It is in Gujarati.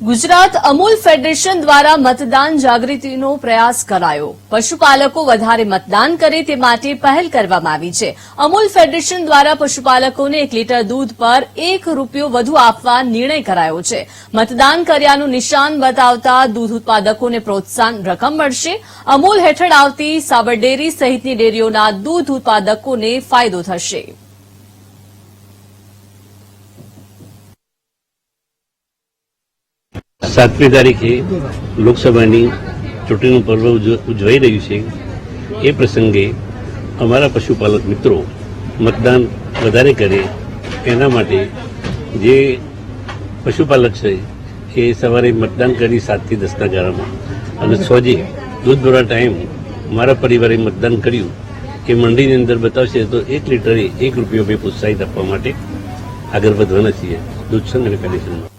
ગુજરાત અમૂલ ફેડરેશન દ્વારા મતદાન જાગૃતિનો પ્રયાસ કરાયો. પશુપાલકો વધારે મતદાન કરે તે માટે પહેલ કરવામાં આવી છે. અમૂલ ફેડરેશન દ્વારા પશુપાલકોને એક લીટર દૂધ પર એક રૂપિયો વધુ આપવા નિર્ણય કરાયો છે. મતદાન કર્યાનું નિશાન બતાવતા દૂધ ઉત્પાદકોને પ્રોત્સાહન રકમ મળશે. અમૂલ હેઠળ આવતી સાબર ડેરી સહિતની ડેરીઓના દૂધ ઉત્પાદકોને ફાયદો થશે. સાતમી તારીખે લોકસભાની ચૂંટણીનું પર્વ ઉજ- ઉજવાઈ રહ્યું છે. એ પ્રસંગે અમારા પશુપાલક મિત્રો મતદાન વધારે કરે એના માટે જે પશુપાલક છે એ સવારે મતદાન કરી સાતથી દસના ગાળામાં. અને સોજે દૂધ ભરવા ટાઈમ મારા પરિવારે મતદાન કર્યું એ મંડીની અંદર બતાવશે તો એક લીટરે એક રૂપિયો બે પ્રોત્સાહિત આપવા માટે આગળ વધવાના છીએ. દૂધ સંઘ અને ફેડરેશનમાં